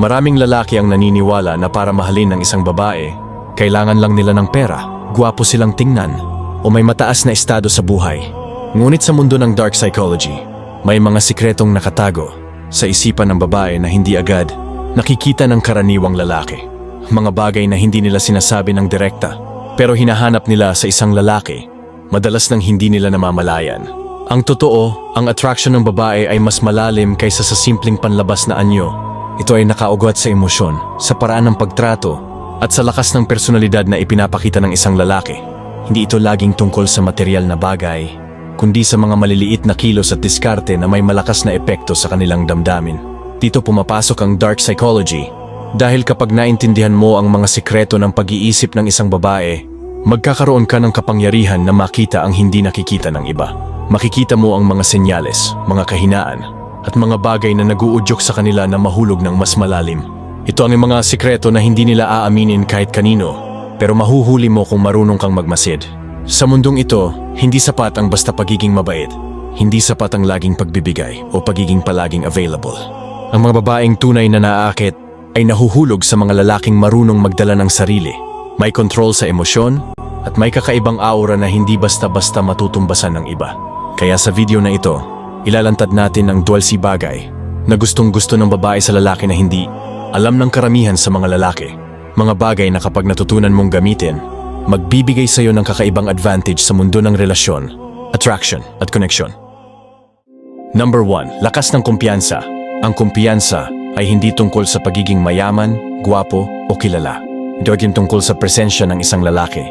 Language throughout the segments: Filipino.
Maraming lalaki ang naniniwala na para mahalin ng isang babae, kailangan lang nila ng pera, gwapo silang tingnan, o may mataas na estado sa buhay. Ngunit sa mundo ng dark psychology, may mga sikretong nakatago sa isipan ng babae na hindi agad nakikita ng karaniwang lalaki. Mga bagay na hindi nila sinasabi ng direkta, pero hinahanap nila sa isang lalaki, madalas nang hindi nila namamalayan. Ang totoo, ang attraction ng babae ay mas malalim kaysa sa simpleng panlabas na anyo. Ito ay nakaugat sa emosyon, sa paraan ng pagtrato, at sa lakas ng personalidad na ipinapakita ng isang lalaki. Hindi ito laging tungkol sa material na bagay, kundi sa mga maliliit na kilos at diskarte na may malakas na epekto sa kanilang damdamin. Dito pumapasok ang dark psychology, dahil kapag naintindihan mo ang mga sikreto ng pag-iisip ng isang babae, magkakaroon ka ng kapangyarihan na makita ang hindi nakikita ng iba. Makikita mo ang mga senyales, mga kahinaan, at mga bagay na naguudyok sa kanila na mahulog ng mas malalim. Ito ang mga sikreto na hindi nila aaminin kahit kanino, pero mahuhuli mo kung marunong kang magmasid. Sa mundong ito, hindi sapat ang basta pagiging mabait. Hindi sapat ang laging pagbibigay o pagiging palaging available. Ang mga babaeng tunay na naaakit ay nahuhulog sa mga lalaking marunong magdala ng sarili, may control sa emosyon, at may kakaibang aura na hindi basta-basta matutumbasan ng iba. Kaya sa video na ito, ilalantad natin ang dual si bagay na gustong gusto ng babae sa lalaki na hindi alam ng karamihan sa mga lalaki. Mga bagay na kapag natutunan mong gamitin, magbibigay sa iyo ng kakaibang advantage sa mundo ng relasyon, attraction at connection. Number 1. Lakas ng kumpiyansa. Ang kumpiyansa ay hindi tungkol sa pagiging mayaman, gwapo o kilala. Ito ay tungkol sa presensya ng isang lalaki.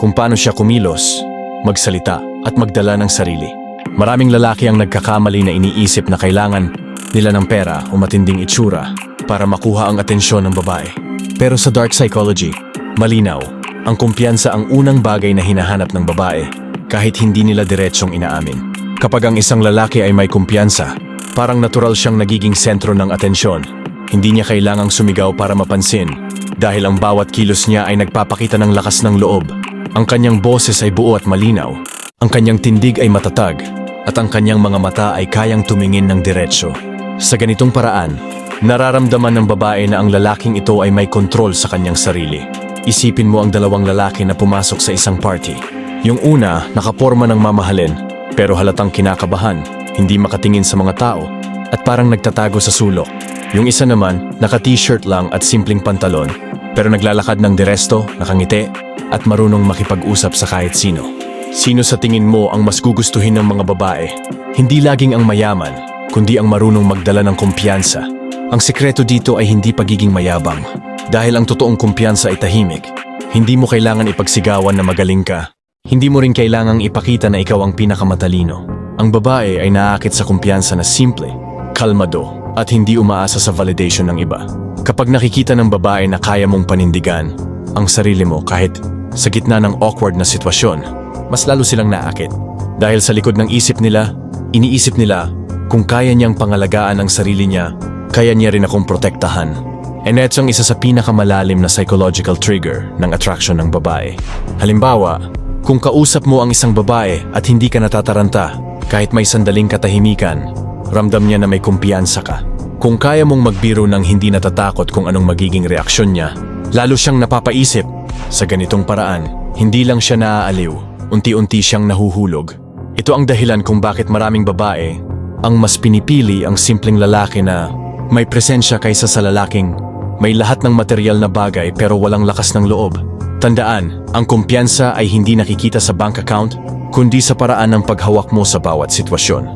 Kung paano siya kumilos, magsalita at magdala ng sarili. Maraming lalaki ang nagkakamali na iniisip na kailangan nila ng pera o matinding itsura para makuha ang atensyon ng babae. Pero sa dark psychology, malinaw, ang kumpiyansa ang unang bagay na hinahanap ng babae kahit hindi nila diretsyong inaamin. Kapag ang isang lalaki ay may kumpiyansa, parang natural siyang nagiging sentro ng atensyon. Hindi niya kailangang sumigaw para mapansin dahil ang bawat kilos niya ay nagpapakita ng lakas ng loob. Ang kanyang boses ay buo at malinaw. Ang kanyang tindig ay matatag at ang kanyang mga mata ay kayang tumingin ng diretsyo. Sa ganitong paraan, nararamdaman ng babae na ang lalaking ito ay may kontrol sa kanyang sarili. Isipin mo ang dalawang lalaki na pumasok sa isang party. Yung una, nakaporma ng mamahalin, pero halatang kinakabahan, hindi makatingin sa mga tao, at parang nagtatago sa sulok. Yung isa naman, naka-t-shirt lang at simpleng pantalon, pero naglalakad ng diresto, nakangiti, at marunong makipag-usap sa kahit sino. Sino sa tingin mo ang mas gugustuhin ng mga babae? Hindi laging ang mayaman, kundi ang marunong magdala ng kumpiyansa. Ang sikreto dito ay hindi pagiging mayabang. Dahil ang totoong kumpiyansa ay tahimik, hindi mo kailangan ipagsigawan na magaling ka. Hindi mo rin kailangang ipakita na ikaw ang pinakamatalino. Ang babae ay naaakit sa kumpiyansa na simple, kalmado, at hindi umaasa sa validation ng iba. Kapag nakikita ng babae na kaya mong panindigan ang sarili mo kahit sa gitna ng awkward na sitwasyon, mas lalo silang naakit. Dahil sa likod ng isip nila, iniisip nila kung kaya niyang pangalagaan ang sarili niya, kaya niya rin akong protektahan. And ito ang isa sa pinakamalalim na psychological trigger ng attraction ng babae. Halimbawa, kung kausap mo ang isang babae at hindi ka natataranta, kahit may sandaling katahimikan, ramdam niya na may kumpiyansa ka. Kung kaya mong magbiro ng hindi natatakot kung anong magiging reaksyon niya, lalo siyang napapaisip. Sa ganitong paraan, hindi lang siya naaaliw, unti-unti siyang nahuhulog. Ito ang dahilan kung bakit maraming babae ang mas pinipili ang simpleng lalaki na may presensya kaysa sa lalaking may lahat ng material na bagay pero walang lakas ng loob. Tandaan, ang kumpiyansa ay hindi nakikita sa bank account, kundi sa paraan ng paghawak mo sa bawat sitwasyon.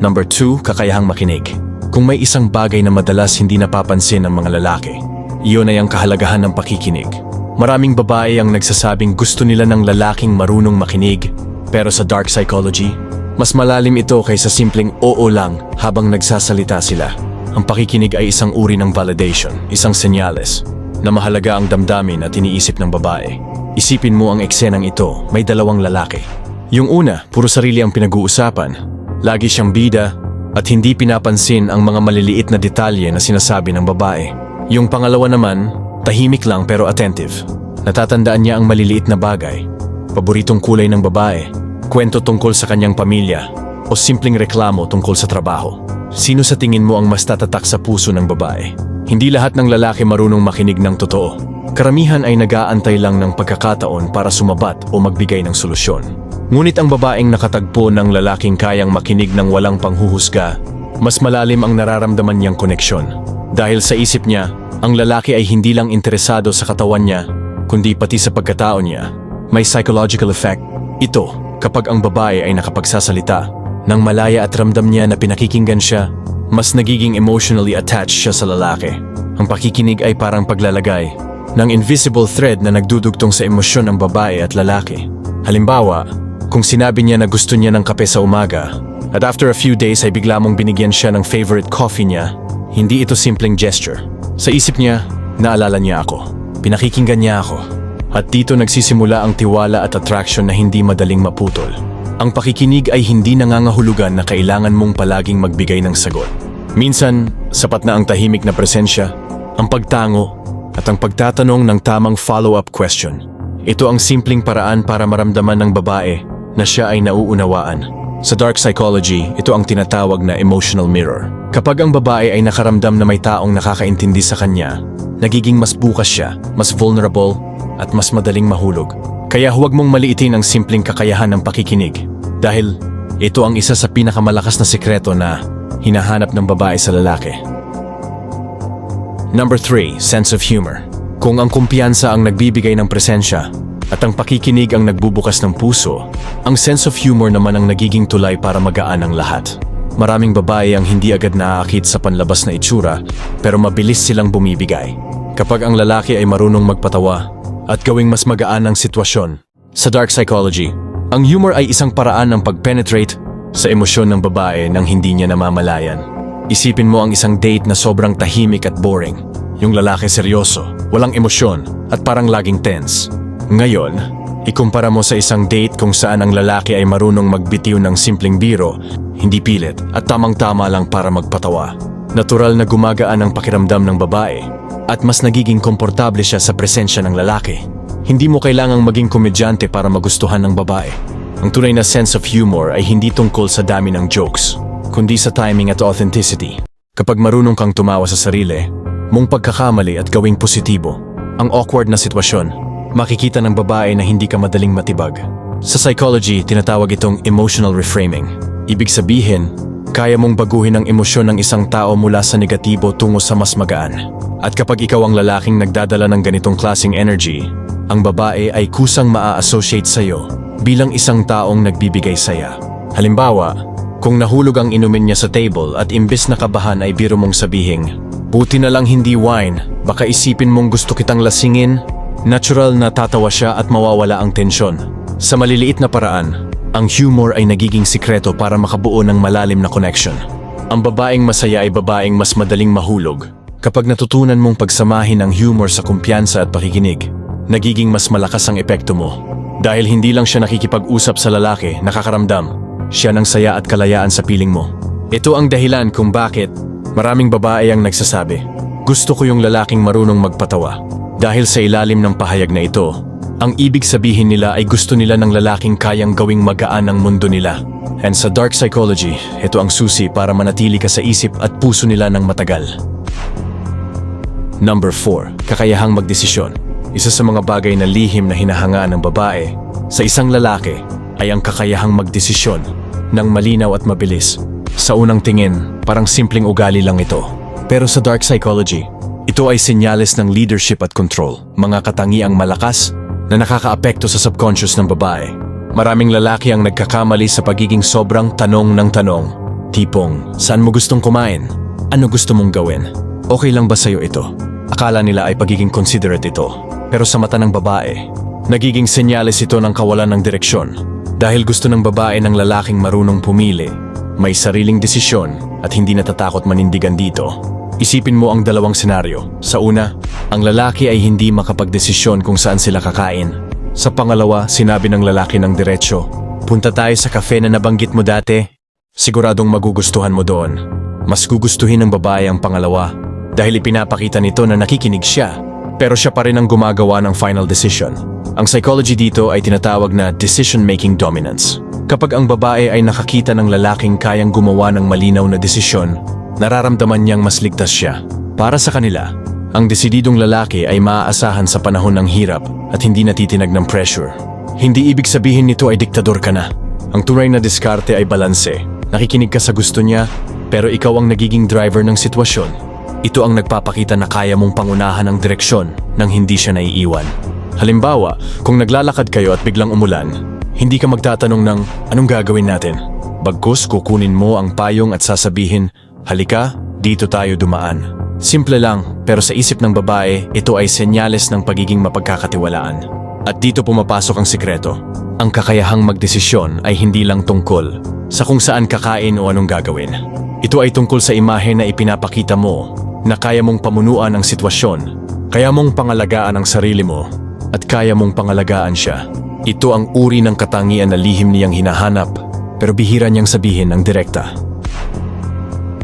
Number 2, kakayahang makinig. Kung may isang bagay na madalas hindi napapansin ng mga lalaki, iyon ay ang kahalagahan ng pakikinig. Maraming babae ang nagsasabing gusto nila ng lalaking marunong makinig, pero sa dark psychology, mas malalim ito kaysa simpleng oo lang habang nagsasalita sila. Ang pakikinig ay isang uri ng validation, isang senyales, na mahalaga ang damdamin at iniisip ng babae. Isipin mo ang eksenang ito, may dalawang lalaki. Yung una, puro sarili ang pinag-uusapan. Lagi siyang bida at hindi pinapansin ang mga maliliit na detalye na sinasabi ng babae. Yung pangalawa naman, tahimik lang pero attentive. Natatandaan niya ang maliliit na bagay, paboritong kulay ng babae, kwento tungkol sa kanyang pamilya, o simpleng reklamo tungkol sa trabaho. Sino sa tingin mo ang mas tatatak sa puso ng babae? Hindi lahat ng lalaki marunong makinig ng totoo. Karamihan ay nag-aantay lang ng pagkakataon para sumabat o magbigay ng solusyon. Ngunit ang babaeng nakatagpo ng lalaking kayang makinig ng walang panghuhusga, mas malalim ang nararamdaman niyang koneksyon. Dahil sa isip niya, ang lalaki ay hindi lang interesado sa katawan niya, kundi pati sa pagkatao niya. May psychological effect. Ito, kapag ang babae ay nakapagsasalita, nang malaya at ramdam niya na pinakikinggan siya, mas nagiging emotionally attached siya sa lalaki. Ang pakikinig ay parang paglalagay ng invisible thread na nagdudugtong sa emosyon ng babae at lalaki. Halimbawa, kung sinabi niya na gusto niya ng kape sa umaga, at after a few days ay bigla mong binigyan siya ng favorite coffee niya, hindi ito simpleng gesture. Sa isip niya, naalala niya ako. Pinakikinggan niya ako. At dito nagsisimula ang tiwala at attraction na hindi madaling maputol. Ang pakikinig ay hindi nangangahulugan na kailangan mong palaging magbigay ng sagot. Minsan, sapat na ang tahimik na presensya, ang pagtango, at ang pagtatanong ng tamang follow-up question. Ito ang simpleng paraan para maramdaman ng babae na siya ay nauunawaan. Sa dark psychology, ito ang tinatawag na emotional mirror. Kapag ang babae ay nakaramdam na may taong nakakaintindi sa kanya, nagiging mas bukas siya, mas vulnerable, at mas madaling mahulog. Kaya huwag mong maliitin ang simpleng kakayahan ng pakikinig dahil ito ang isa sa pinakamalakas na sikreto na hinahanap ng babae sa lalaki. Number 3, sense of humor. Kung ang kumpiyansa ang nagbibigay ng presensya at ang pakikinig ang nagbubukas ng puso, ang sense of humor naman ang nagiging tulay para magaan ang lahat. Maraming babae ang hindi agad naaakit sa panlabas na itsura pero mabilis silang bumibigay. Kapag ang lalaki ay marunong magpatawa at gawing mas magaan ang sitwasyon. Sa dark psychology, ang humor ay isang paraan ng pag-penetrate sa emosyon ng babae nang hindi niya namamalayan. Isipin mo ang isang date na sobrang tahimik at boring. Yung lalaki seryoso, walang emosyon, at parang laging tense. Ngayon, ikumpara mo sa isang date kung saan ang lalaki ay marunong magbitiw ng simpleng biro, hindi pilit, at tamang-tama lang para magpatawa. Natural na gumagaan ang pakiramdam ng babae, at mas nagiging komportable siya sa presensya ng lalaki. Hindi mo kailangang maging komedyante para magustuhan ng babae. Ang tunay na sense of humor ay hindi tungkol sa dami ng jokes, kundi sa timing at authenticity. Kapag marunong kang tumawa sa sarili, mong pagkakamali at gawing positibo, ang awkward na sitwasyon, makikita ng babae na hindi ka madaling matibag. Sa psychology, tinatawag itong emotional reframing. Ibig sabihin, kaya mong baguhin ang emosyon ng isang tao mula sa negatibo tungo sa mas magaan. At kapag ikaw ang lalaking nagdadala ng ganitong klasing energy, ang babae ay kusang maa-associate sa'yo bilang isang taong nagbibigay saya. Halimbawa, kung nahulog ang inumin niya sa table at imbes na kabahan ay biro mong sabihing, Buti na lang hindi wine, baka isipin mong gusto kitang lasingin. Natural na tatawa siya at mawawala ang tensyon. Sa maliliit na paraan, ang humor ay nagiging sikreto para makabuo ng malalim na connection. Ang babaeng masaya ay babaeng mas madaling mahulog. Kapag natutunan mong pagsamahin ang humor sa kumpiyansa at pakikinig, nagiging mas malakas ang epekto mo. Dahil hindi lang siya nakikipag-usap sa lalaki, nakakaramdam. Siya ng saya at kalayaan sa piling mo. Ito ang dahilan kung bakit maraming babae ang nagsasabi, gusto ko yung lalaking marunong magpatawa. Dahil sa ilalim ng pahayag na ito, ang ibig sabihin nila ay gusto nila ng lalaking kayang gawing magaan ang mundo nila. And sa dark psychology, ito ang susi para manatili ka sa isip at puso nila ng matagal. Number 4. Kakayahang magdesisyon. Isa sa mga bagay na lihim na hinahangaan ng babae sa isang lalaki ay ang kakayahang magdesisyon ng malinaw at mabilis. Sa unang tingin, parang simpleng ugali lang ito. Pero sa dark psychology, ito ay senyales ng leadership at control, mga katangiang malakas na nakakaapekto sa subconscious ng babae. Maraming lalaki ang nagkakamali sa pagiging sobrang tanong ng tanong. Tipong, saan mo gustong kumain? Ano gusto mong gawin? Okay lang ba sa'yo ito? Akala nila ay pagiging considerate ito. Pero sa mata ng babae, nagiging senyales ito ng kawalan ng direksyon. Dahil gusto ng babae ng lalaking marunong pumili, may sariling desisyon at hindi natatakot manindigan dito. Isipin mo ang dalawang senaryo. Sa una, ang lalaki ay hindi makapagdesisyon kung saan sila kakain. Sa pangalawa, sinabi ng lalaki ng diretsyo, Punta tayo sa kafe na nabanggit mo dati. Siguradong magugustuhan mo doon. Mas gugustuhin ng babae ang pangalawa dahil ipinapakita nito na nakikinig siya pero siya pa rin ang gumagawa ng final decision. Ang psychology dito ay tinatawag na decision-making dominance. Kapag ang babae ay nakakita ng lalaking kayang gumawa ng malinaw na desisyon, nararamdaman niyang mas ligtas siya. Para sa kanila, ang desididong lalaki ay maaasahan sa panahon ng hirap at hindi natitinag ng pressure. Hindi ibig sabihin nito ay diktador ka na. Ang tunay na diskarte ay balanse. Nakikinig ka sa gusto niya, pero ikaw ang nagiging driver ng sitwasyon. Ito ang nagpapakita na kaya mong pangunahan ang direksyon nang hindi siya naiiwan. Halimbawa, kung naglalakad kayo at biglang umulan, hindi ka magtatanong ng anong gagawin natin. Bagkus kukunin mo ang payong at sasabihin, halika, dito tayo dumaan. Simple lang, pero sa isip ng babae, ito ay senyales ng pagiging mapagkakatiwalaan. At dito pumapasok ang sikreto. Ang kakayahang magdesisyon ay hindi lang tungkol sa kung saan kakain o anong gagawin. Ito ay tungkol sa imahe na ipinapakita mo na kaya mong pamunuan ang sitwasyon, kaya mong pangalagaan ang sarili mo, at kaya mong pangalagaan siya. Ito ang uri ng katangian na lihim niyang hinahanap, pero bihira niyang sabihin ng direkta.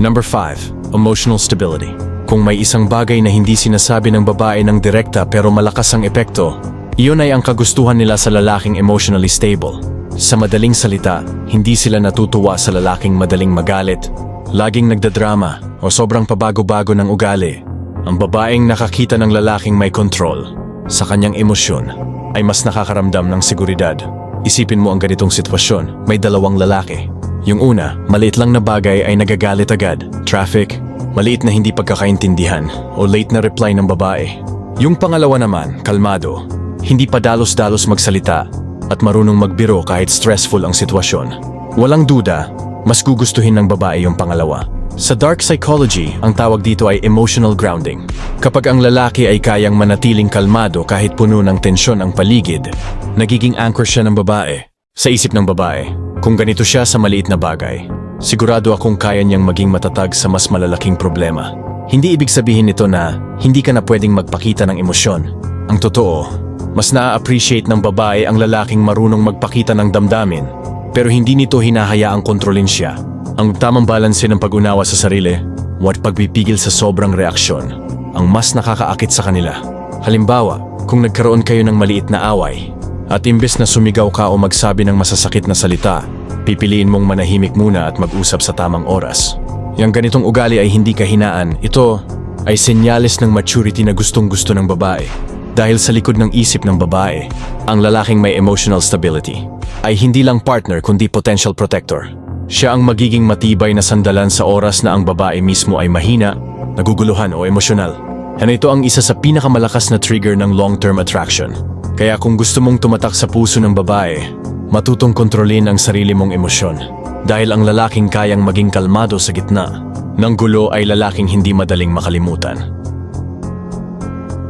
Number 5. Emotional stability. Kung may isang bagay na hindi sinasabi ng babae ng direkta pero malakas ang epekto, iyon ay ang kagustuhan nila sa lalaking emotionally stable. Sa madaling salita, hindi sila natutuwa sa lalaking madaling magalit, laging nagdadrama o sobrang pabago-bago ng ugali. Ang babaeng nakakita ng lalaking may control sa kanyang emosyon ay mas nakakaramdam ng seguridad. Isipin mo ang ganitong sitwasyon, may dalawang lalaki. Yung una, maliit lang na bagay ay nagagalit agad. Traffic, maliit na hindi pagkakaintindihan o late na reply ng babae. Yung pangalawa naman, kalmado, hindi pa dalos-dalos magsalita at marunong magbiro kahit stressful ang sitwasyon. Walang duda, mas gugustuhin ng babae yung pangalawa. Sa dark psychology, ang tawag dito ay emotional grounding. Kapag ang lalaki ay kayang manatiling kalmado kahit puno ng tensyon ang paligid, nagiging anchor siya ng babae. Sa isip ng babae, kung ganito siya sa maliit na bagay, sigurado akong kaya niyang maging matatag sa mas malalaking problema. Hindi ibig sabihin nito na hindi ka na pwedeng magpakita ng emosyon. Ang totoo, mas na-appreciate ng babae ang lalaking marunong magpakita ng damdamin, pero hindi nito hinahayaang kontrolin siya. Ang tamang balanse ng pag-unawa sa sarili, at pagpipigil sa sobrang reaksyon, ang mas nakakaakit sa kanila. Halimbawa, kung nagkaroon kayo ng maliit na away, at imbes na sumigaw ka o magsabi ng masasakit na salita, pipiliin mong manahimik muna at mag-usap sa tamang oras. Yang ganitong ugali ay hindi kahinaan, ito ay senyales ng maturity na gustong gusto ng babae. Dahil sa likod ng isip ng babae, ang lalaking may emotional stability ay hindi lang partner kundi potential protector. Siya ang magiging matibay na sandalan sa oras na ang babae mismo ay mahina, naguguluhan o emosyonal. Ano ito ang isa sa pinakamalakas na trigger ng long-term attraction. Kaya kung gusto mong tumatak sa puso ng babae, matutong kontrolin ang sarili mong emosyon. Dahil ang lalaking kayang maging kalmado sa gitna ng gulo ay lalaking hindi madaling makalimutan.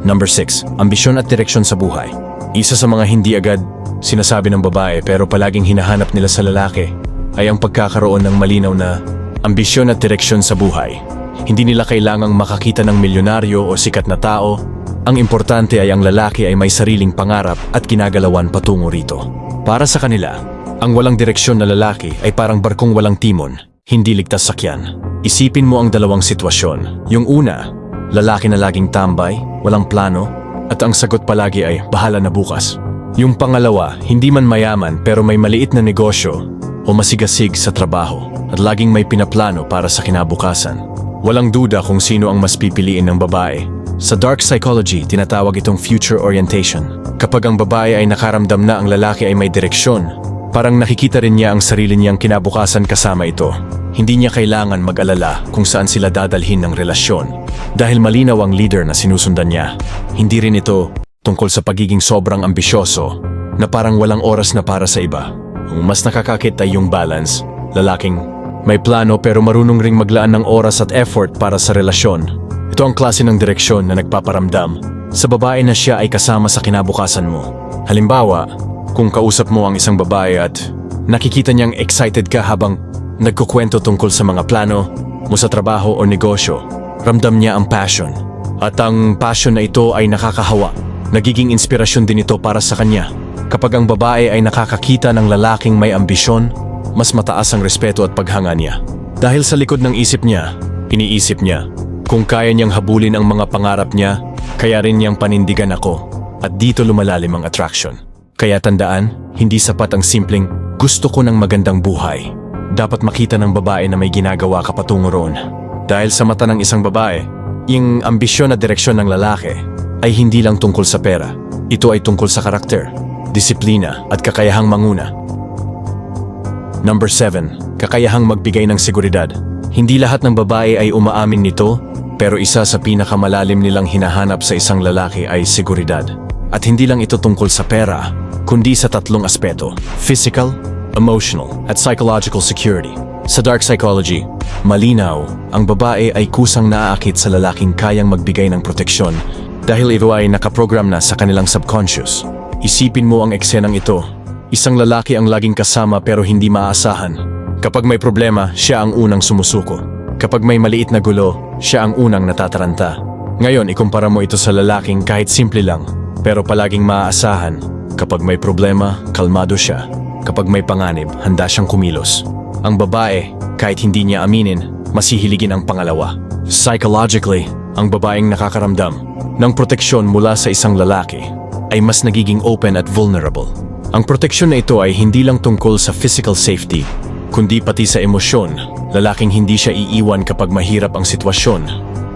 Number 6. Ambisyon at direksyon sa buhay. Isa sa mga hindi agad sinasabi ng babae pero palaging hinahanap nila sa lalaki ay ang pagkakaroon ng malinaw na ambisyon at direksyon sa buhay. Hindi nila kailangang makakita ng milyonaryo o sikat na tao. Ang importante ay ang lalaki ay may sariling pangarap at kinagalawan patungo rito. Para sa kanila, ang walang direksyon na lalaki ay parang barkong walang timon, hindi ligtas sakyan. Isipin mo ang dalawang sitwasyon. Yung una, lalaki na laging tambay, walang plano, at ang sagot palagi ay bahala na bukas. Yung pangalawa, hindi man mayaman pero may maliit na negosyo o masigasig sa trabaho at laging may pinaplano para sa kinabukasan. Walang duda kung sino ang mas pipiliin ng babae. Sa dark psychology, tinatawag itong future orientation. Kapag ang babae ay nakaramdam na ang lalaki ay may direksyon, parang nakikita rin niya ang sarili niyang kinabukasan kasama ito. Hindi niya kailangan mag-alala kung saan sila dadalhin ng relasyon dahil malinaw ang leader na sinusundan niya. Hindi rin ito tungkol sa pagiging sobrang ambisyoso na parang walang oras na para sa iba. Ang mas nakakakit ay yung balance. Lalaking may plano pero marunong ring maglaan ng oras at effort para sa relasyon. Ito ang klase ng direksyon na nagpaparamdam sa babae na siya ay kasama sa kinabukasan mo. Halimbawa, kung kausap mo ang isang babae at nakikita niyang excited ka habang nagkukwento tungkol sa mga plano mo sa trabaho o negosyo, ramdam niya ang passion. At ang passion na ito ay nakakahawa. Nagiging inspirasyon din ito para sa kanya. Kapag ang babae ay nakakakita ng lalaking may ambisyon, mas mataas ang respeto at paghanga niya. Dahil sa likod ng isip niya, iniisip niya, kung kaya niyang habulin ang mga pangarap niya, kaya rin niyang panindigan ako. At dito lumalalim ang attraction. Kaya tandaan, hindi sapat ang simpleng Gusto ko ng magandang buhay. Dapat makita ng babae na may ginagawa ka patungo roon. Dahil sa mata ng isang babae, yung ambisyon at direksyon ng lalaki ay hindi lang tungkol sa pera. Ito ay tungkol sa karakter, disiplina at kakayahang manguna. Number 7. Kakayahang magbigay ng seguridad. Hindi lahat ng babae ay umaamin nito, pero isa sa pinakamalalim nilang hinahanap sa isang lalaki ay seguridad. At hindi lang ito tungkol sa pera, kundi sa tatlong aspeto. Physical, emotional, at psychological security. Sa dark psychology, malinaw, ang babae ay kusang naaakit sa lalaking kayang magbigay ng proteksyon dahil ito ay nakaprogram na sa kanilang subconscious. Isipin mo ang eksenang ito. Isang lalaki ang laging kasama pero hindi maaasahan. Kapag may problema, siya ang unang sumusuko. Kapag may maliit na gulo, siya ang unang natataranta. Ngayon, ikumpara mo ito sa lalaking kahit simple lang, pero palaging maaasahan. Kapag may problema, kalmado siya. Kapag may panganib, handa siyang kumilos. Ang babae, kahit hindi niya aminin, masihiligin ang pangalawa. Psychologically, ang babaeng nakakaramdam ng proteksyon mula sa isang lalaki ay mas nagiging open at vulnerable. Ang proteksyon na ito ay hindi lang tungkol sa physical safety, kundi pati sa emosyon. Lalaking hindi siya iiwan kapag mahirap ang sitwasyon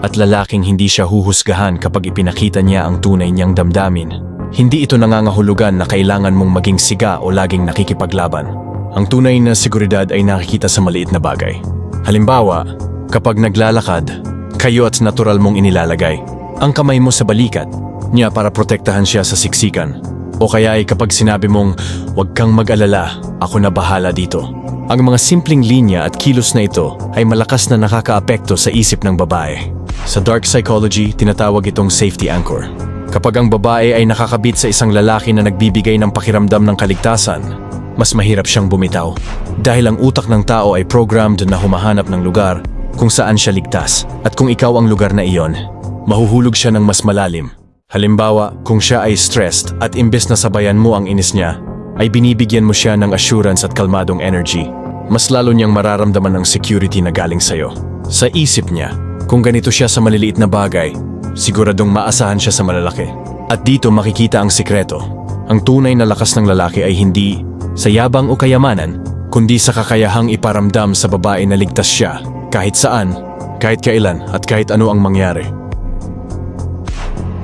at lalaking hindi siya huhusgahan kapag ipinakita niya ang tunay niyang damdamin. Hindi ito nangangahulugan na kailangan mong maging siga o laging nakikipaglaban. Ang tunay na seguridad ay nakikita sa maliit na bagay. Halimbawa, kapag naglalakad, kayo at natural mong inilalagay ang kamay mo sa balikat niya para protektahan siya sa siksikan. O kaya ay kapag sinabi mong, huwag kang mag-alala, ako na bahala dito. Ang mga simpleng linya at kilos na ito ay malakas na nakakaapekto sa isip ng babae. Sa dark psychology, tinatawag itong safety anchor. Kapag ang babae ay nakakabit sa isang lalaki na nagbibigay ng pakiramdam ng kaligtasan, mas mahirap siyang bumitaw. Dahil ang utak ng tao ay programmed na humahanap ng lugar kung saan siya ligtas. At kung ikaw ang lugar na iyon, mahuhulog siya ng mas malalim. Halimbawa, kung siya ay stressed at imbes na sabayan mo ang inis niya, ay binibigyan mo siya ng assurance at kalmadong energy. Mas lalo niyang mararamdaman ng security na galing sa'yo. Sa isip niya, kung ganito siya sa maliliit na bagay, siguradong maasahan siya sa malalaki. At dito makikita ang sikreto. Ang tunay na lakas ng lalaki ay hindi sa yabang o kayamanan, kundi sa kakayahang iparamdam sa babae na ligtas siya kahit saan, kahit kailan at kahit ano ang mangyari.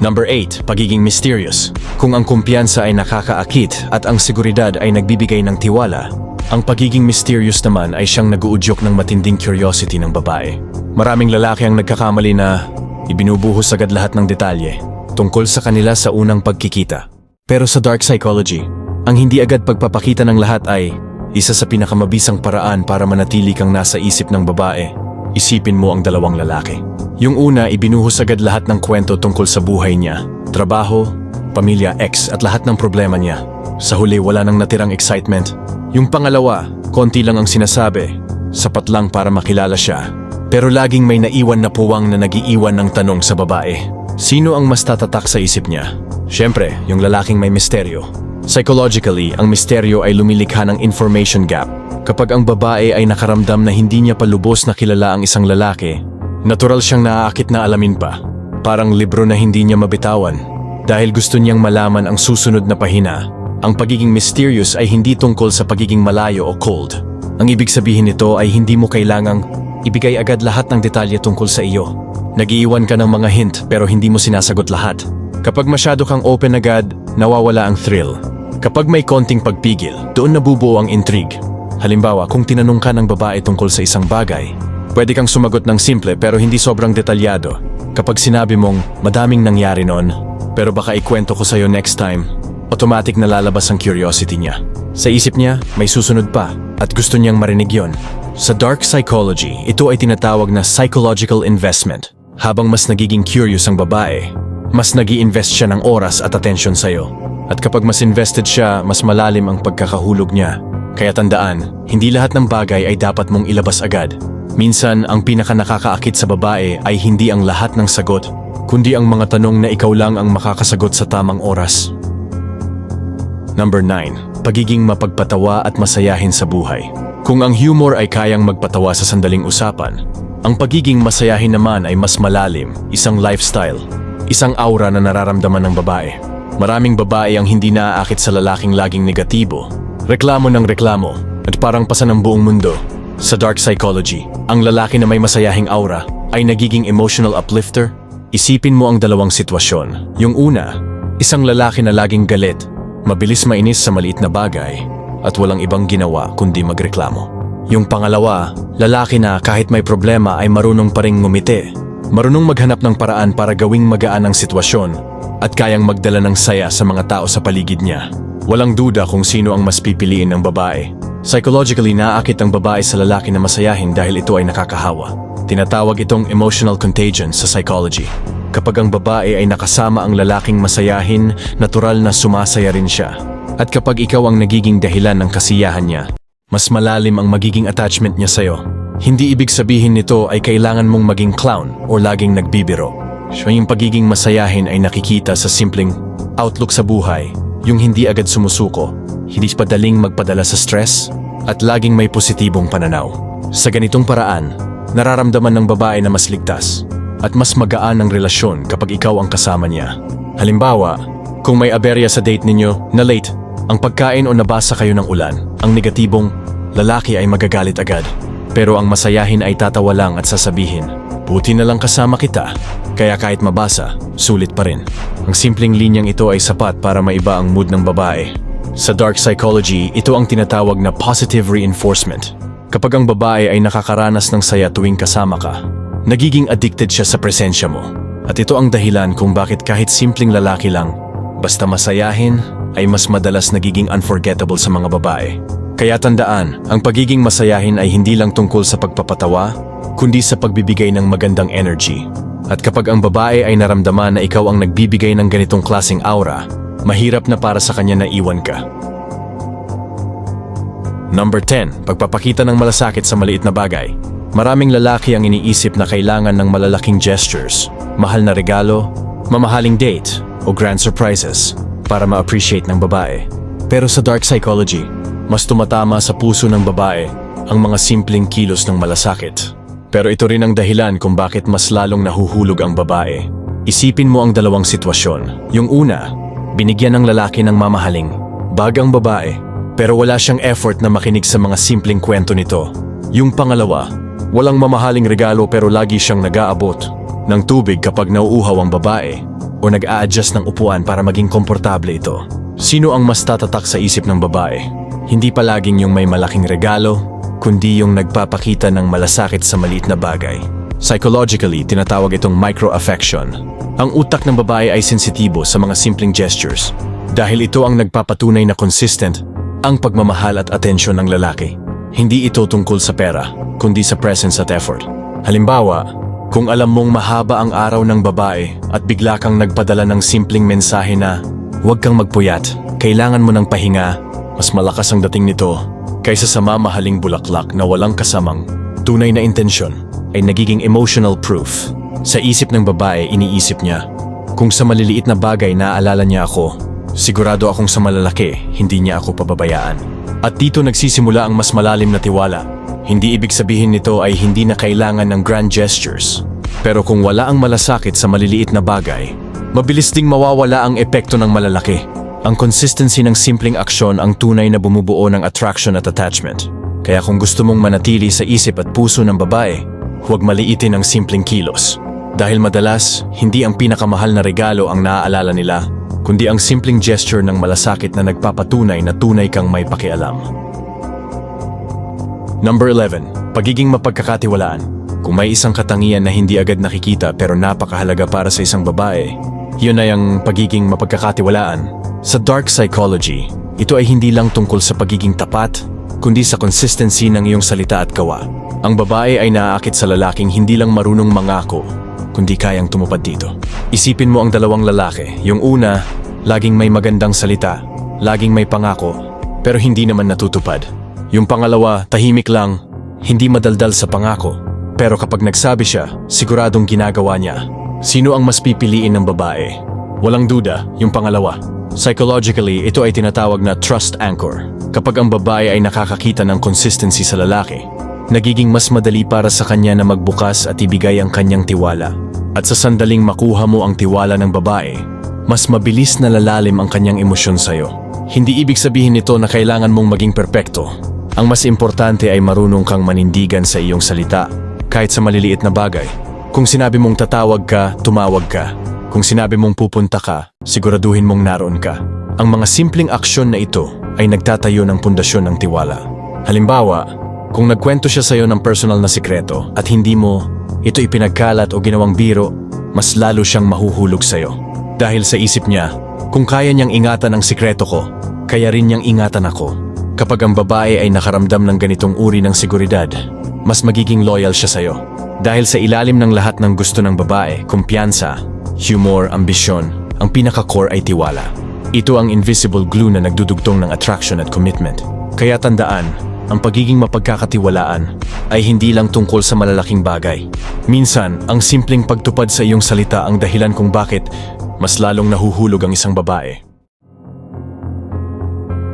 Number 8, pagiging mysterious. Kung ang kumpiyansa ay nakakaakit at ang seguridad ay nagbibigay ng tiwala, ang pagiging mysterious naman ay siyang naguudyok ng matinding curiosity ng babae. Maraming lalaki ang nagkakamali na ibinubuhos agad lahat ng detalye tungkol sa kanila sa unang pagkikita. Pero sa dark psychology, ang hindi agad pagpapakita ng lahat ay isa sa pinakamabisang paraan para manatili kang nasa isip ng babae. Isipin mo ang dalawang lalaki. Yung una, ibinuhos agad lahat ng kwento tungkol sa buhay niya, trabaho, pamilya, ex at lahat ng problema niya. Sa huli, wala nang natirang excitement. Yung pangalawa, konti lang ang sinasabi, sapat lang para makilala siya. Pero laging may naiwan na puwang na nagiiwan ng tanong sa babae. Sino ang mas tatatak sa isip niya? Siyempre, yung lalaking may misteryo. Psychologically, ang misteryo ay lumilikha ng information gap. Kapag ang babae ay nakaramdam na hindi niya pa lubos na kilala ang isang lalaki, natural siyang naaakit na alamin pa. Parang libro na hindi niya mabitawan. Dahil gusto niyang malaman ang susunod na pahina, ang pagiging mysterious ay hindi tungkol sa pagiging malayo o cold. Ang ibig sabihin nito ay hindi mo kailangang ibigay agad lahat ng detalye tungkol sa iyo. Nagiiwan ka ng mga hint pero hindi mo sinasagot lahat. Kapag masyado kang open agad, nawawala ang thrill. Kapag may konting pagpigil, doon nabubuo ang intrigue. Halimbawa, kung tinanong ka ng babae tungkol sa isang bagay, pwede kang sumagot ng simple pero hindi sobrang detalyado. Kapag sinabi mong, madaming nangyari noon, pero baka ikwento ko sa'yo next time, automatic na lalabas ang curiosity niya. Sa isip niya, may susunod pa at gusto niyang marinig yon. Sa dark psychology, ito ay tinatawag na psychological investment. Habang mas nagiging curious ang babae, mas nag invest siya ng oras at atensyon sa'yo. At kapag mas invested siya, mas malalim ang pagkakahulog niya. Kaya tandaan, hindi lahat ng bagay ay dapat mong ilabas agad. Minsan, ang pinaka nakakaakit sa babae ay hindi ang lahat ng sagot, kundi ang mga tanong na ikaw lang ang makakasagot sa tamang oras. Number 9. Pagiging mapagpatawa at masayahin sa buhay. Kung ang humor ay kayang magpatawa sa sandaling usapan, ang pagiging masayahin naman ay mas malalim, isang lifestyle, isang aura na nararamdaman ng babae. Maraming babae ang hindi naaakit sa lalaking laging negatibo, Reklamo ng reklamo at parang pasa ng buong mundo. Sa dark psychology, ang lalaki na may masayahing aura ay nagiging emotional uplifter. Isipin mo ang dalawang sitwasyon. Yung una, isang lalaki na laging galit, mabilis mainis sa maliit na bagay, at walang ibang ginawa kundi magreklamo. Yung pangalawa, lalaki na kahit may problema ay marunong pa ring ngumiti. Marunong maghanap ng paraan para gawing magaan ang sitwasyon at kayang magdala ng saya sa mga tao sa paligid niya. Walang duda kung sino ang mas pipiliin ng babae. Psychologically, naaakit ang babae sa lalaki na masayahin dahil ito ay nakakahawa. Tinatawag itong emotional contagion sa psychology. Kapag ang babae ay nakasama ang lalaking masayahin, natural na sumasaya rin siya. At kapag ikaw ang nagiging dahilan ng kasiyahan niya, mas malalim ang magiging attachment niya sa'yo. Hindi ibig sabihin nito ay kailangan mong maging clown o laging nagbibiro. So yung pagiging masayahin ay nakikita sa simpleng outlook sa buhay, yung hindi agad sumusuko, hindi padaling magpadala sa stress, at laging may positibong pananaw. Sa ganitong paraan, nararamdaman ng babae na mas ligtas at mas magaan ang relasyon kapag ikaw ang kasama niya. Halimbawa, kung may aberya sa date ninyo na late, ang pagkain o nabasa kayo ng ulan, ang negatibong lalaki ay magagalit agad. Pero ang masayahin ay tatawa lang at sasabihin, Buti na lang kasama kita, kaya kahit mabasa, sulit pa rin. Ang simpleng linyang ito ay sapat para maiba ang mood ng babae. Sa dark psychology, ito ang tinatawag na positive reinforcement. Kapag ang babae ay nakakaranas ng saya tuwing kasama ka, nagiging addicted siya sa presensya mo. At ito ang dahilan kung bakit kahit simpleng lalaki lang, basta masayahin, ay mas madalas nagiging unforgettable sa mga babae. Kaya tandaan, ang pagiging masayahin ay hindi lang tungkol sa pagpapatawa, kundi sa pagbibigay ng magandang energy. At kapag ang babae ay naramdaman na ikaw ang nagbibigay ng ganitong klaseng aura, mahirap na para sa kanya na iwan ka. Number 10. Pagpapakita ng malasakit sa maliit na bagay. Maraming lalaki ang iniisip na kailangan ng malalaking gestures, mahal na regalo, mamahaling date, o grand surprises para ma-appreciate ng babae. Pero sa dark psychology, mas tumatama sa puso ng babae ang mga simpleng kilos ng malasakit. Pero ito rin ang dahilan kung bakit mas lalong nahuhulog ang babae. Isipin mo ang dalawang sitwasyon. Yung una, binigyan ng lalaki ng mamahaling, bagang babae, pero wala siyang effort na makinig sa mga simpleng kwento nito. Yung pangalawa, walang mamahaling regalo pero lagi siyang nag-aabot ng tubig kapag nauuhaw ang babae o nag-a-adjust ng upuan para maging komportable ito. Sino ang mas tatatak sa isip ng babae? Hindi palaging yung may malaking regalo, kundi yung nagpapakita ng malasakit sa maliit na bagay. Psychologically, tinatawag itong micro-affection. Ang utak ng babae ay sensitibo sa mga simpleng gestures dahil ito ang nagpapatunay na consistent ang pagmamahal at atensyon ng lalaki. Hindi ito tungkol sa pera, kundi sa presence at effort. Halimbawa, kung alam mong mahaba ang araw ng babae at bigla kang nagpadala ng simpleng mensahe na huwag kang magpuyat, kailangan mo ng pahinga, mas malakas ang dating nito kaysa sa mamahaling bulaklak na walang kasamang tunay na intensyon ay nagiging emotional proof. Sa isip ng babae, iniisip niya, kung sa maliliit na bagay naaalala niya ako, sigurado akong sa malalaki, hindi niya ako pababayaan. At dito nagsisimula ang mas malalim na tiwala. Hindi ibig sabihin nito ay hindi na kailangan ng grand gestures. Pero kung wala ang malasakit sa maliliit na bagay, mabilis ding mawawala ang epekto ng malalaki. Ang consistency ng simpleng aksyon ang tunay na bumubuo ng attraction at attachment. Kaya kung gusto mong manatili sa isip at puso ng babae, huwag maliitin ang simpleng kilos. Dahil madalas, hindi ang pinakamahal na regalo ang naaalala nila, kundi ang simpleng gesture ng malasakit na nagpapatunay na tunay kang may pakialam. Number 11. Pagiging mapagkakatiwalaan. Kung may isang katangian na hindi agad nakikita pero napakahalaga para sa isang babae, yun ay ang pagiging mapagkakatiwalaan. Sa dark psychology, ito ay hindi lang tungkol sa pagiging tapat, kundi sa consistency ng iyong salita at gawa. Ang babae ay naaakit sa lalaking hindi lang marunong mangako, kundi kayang tumupad dito. Isipin mo ang dalawang lalaki. Yung una, laging may magandang salita, laging may pangako, pero hindi naman natutupad. Yung pangalawa, tahimik lang, hindi madaldal sa pangako, pero kapag nagsabi siya, siguradong ginagawa niya. Sino ang mas pipiliin ng babae? Walang duda, yung pangalawa. Psychologically, ito ay tinatawag na trust anchor. Kapag ang babae ay nakakakita ng consistency sa lalaki, nagiging mas madali para sa kanya na magbukas at ibigay ang kanyang tiwala. At sa sandaling makuha mo ang tiwala ng babae, mas mabilis na lalalim ang kanyang emosyon sa'yo. Hindi ibig sabihin nito na kailangan mong maging perpekto. Ang mas importante ay marunong kang manindigan sa iyong salita, kahit sa maliliit na bagay. Kung sinabi mong tatawag ka, tumawag ka. Kung sinabi mong pupunta ka, siguraduhin mong naroon ka. Ang mga simpleng aksyon na ito ay nagtatayo ng pundasyon ng tiwala. Halimbawa, kung nagkwento siya sa iyo ng personal na sikreto at hindi mo ito ipinagkalat o ginawang biro, mas lalo siyang mahuhulog sa iyo. Dahil sa isip niya, kung kaya niyang ingatan ang sikreto ko, kaya rin niyang ingatan ako. Kapag ang babae ay nakaramdam ng ganitong uri ng seguridad, mas magiging loyal siya sa iyo. Dahil sa ilalim ng lahat ng gusto ng babae, kumpiyansa, humor, ambisyon, ang pinaka-core ay tiwala. Ito ang invisible glue na nagdudugtong ng attraction at commitment. Kaya tandaan, ang pagiging mapagkakatiwalaan ay hindi lang tungkol sa malalaking bagay. Minsan, ang simpleng pagtupad sa iyong salita ang dahilan kung bakit mas lalong nahuhulog ang isang babae.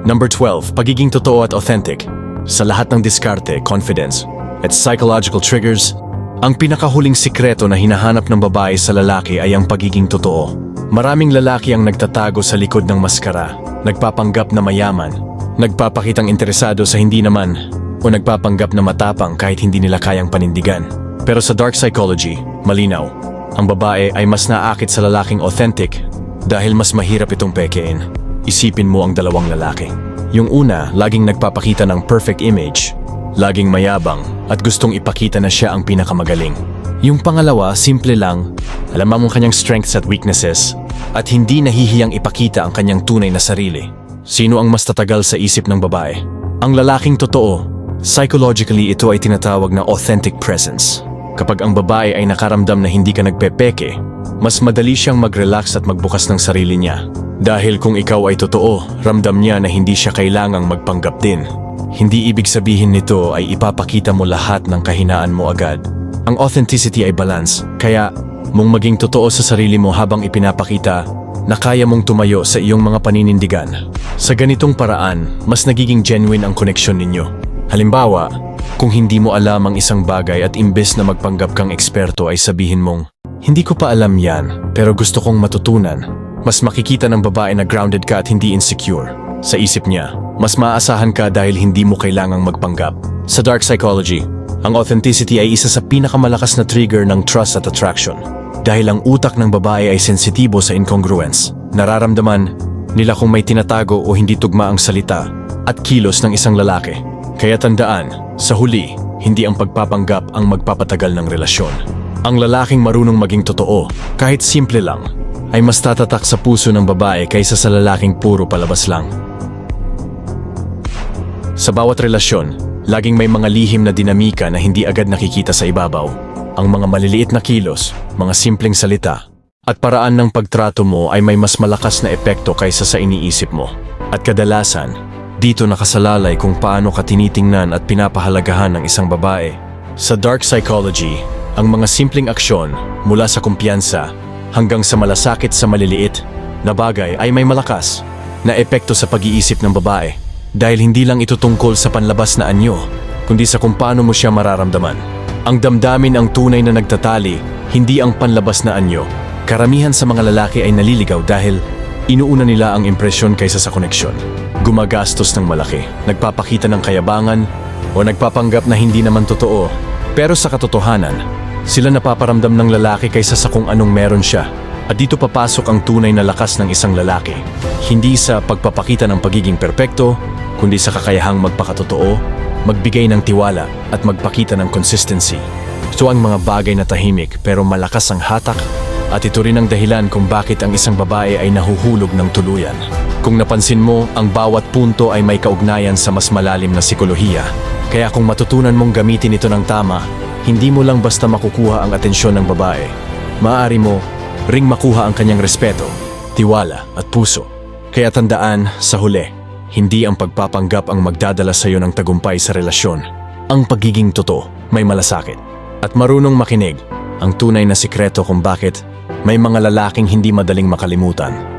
Number 12, pagiging totoo at authentic. Sa lahat ng diskarte, confidence, at psychological triggers, ang pinakahuling sikreto na hinahanap ng babae sa lalaki ay ang pagiging totoo. Maraming lalaki ang nagtatago sa likod ng maskara, nagpapanggap na mayaman, nagpapakitang interesado sa hindi naman, o nagpapanggap na matapang kahit hindi nila kayang panindigan. Pero sa dark psychology, malinaw, ang babae ay mas naakit sa lalaking authentic dahil mas mahirap itong pekein. Isipin mo ang dalawang lalaki. Yung una, laging nagpapakita ng perfect image, laging mayabang at gustong ipakita na siya ang pinakamagaling. Yung pangalawa, simple lang, alam mo ang kanyang strengths at weaknesses at hindi nahihiyang ipakita ang kanyang tunay na sarili. Sino ang mas tatagal sa isip ng babae? Ang lalaking totoo, psychologically ito ay tinatawag na authentic presence. Kapag ang babae ay nakaramdam na hindi ka nagpepeke, mas madali siyang mag-relax at magbukas ng sarili niya. Dahil kung ikaw ay totoo, ramdam niya na hindi siya kailangang magpanggap din. Hindi ibig sabihin nito ay ipapakita mo lahat ng kahinaan mo agad. Ang authenticity ay balance, kaya mong maging totoo sa sarili mo habang ipinapakita na kaya mong tumayo sa iyong mga paninindigan. Sa ganitong paraan, mas nagiging genuine ang koneksyon ninyo. Halimbawa, kung hindi mo alam ang isang bagay at imbes na magpanggap kang eksperto ay sabihin mong, Hindi ko pa alam yan, pero gusto kong matutunan. Mas makikita ng babae na grounded ka at hindi insecure. Sa isip niya, mas maaasahan ka dahil hindi mo kailangang magpanggap. Sa dark psychology, ang authenticity ay isa sa pinakamalakas na trigger ng trust at attraction. Dahil ang utak ng babae ay sensitibo sa incongruence. Nararamdaman nila kung may tinatago o hindi tugma ang salita at kilos ng isang lalaki. Kaya tandaan, sa huli, hindi ang pagpapanggap ang magpapatagal ng relasyon. Ang lalaking marunong maging totoo, kahit simple lang, ay mas tatatak sa puso ng babae kaysa sa lalaking puro palabas lang. Sa bawat relasyon, laging may mga lihim na dinamika na hindi agad nakikita sa ibabaw. Ang mga maliliit na kilos, mga simpleng salita, at paraan ng pagtrato mo ay may mas malakas na epekto kaysa sa iniisip mo. At kadalasan, dito nakasalalay kung paano ka tinitingnan at pinapahalagahan ng isang babae. Sa dark psychology, ang mga simpleng aksyon mula sa kumpiyansa hanggang sa malasakit sa maliliit na bagay ay may malakas na epekto sa pag-iisip ng babae. Dahil hindi lang ito tungkol sa panlabas na anyo, kundi sa kung paano mo siya mararamdaman. Ang damdamin ang tunay na nagtatali, hindi ang panlabas na anyo. Karamihan sa mga lalaki ay naliligaw dahil inuuna nila ang impresyon kaysa sa koneksyon. Gumagastos ng malaki, nagpapakita ng kayabangan, o nagpapanggap na hindi naman totoo. Pero sa katotohanan, sila napaparamdam ng lalaki kaysa sa kung anong meron siya. At dito papasok ang tunay na lakas ng isang lalaki. Hindi sa pagpapakita ng pagiging perpekto, kundi sa kakayahang magpakatotoo, magbigay ng tiwala at magpakita ng consistency. Ito ang mga bagay na tahimik pero malakas ang hatak at ito rin ang dahilan kung bakit ang isang babae ay nahuhulog ng tuluyan. Kung napansin mo, ang bawat punto ay may kaugnayan sa mas malalim na sikolohiya. Kaya kung matutunan mong gamitin ito ng tama, hindi mo lang basta makukuha ang atensyon ng babae. Maaari mo ring makuha ang kanyang respeto, tiwala at puso. Kaya tandaan, sa huli, hindi ang pagpapanggap ang magdadala sa iyo ng tagumpay sa relasyon. Ang pagiging totoo, may malasakit. At marunong makinig, ang tunay na sikreto kung bakit may mga lalaking hindi madaling makalimutan.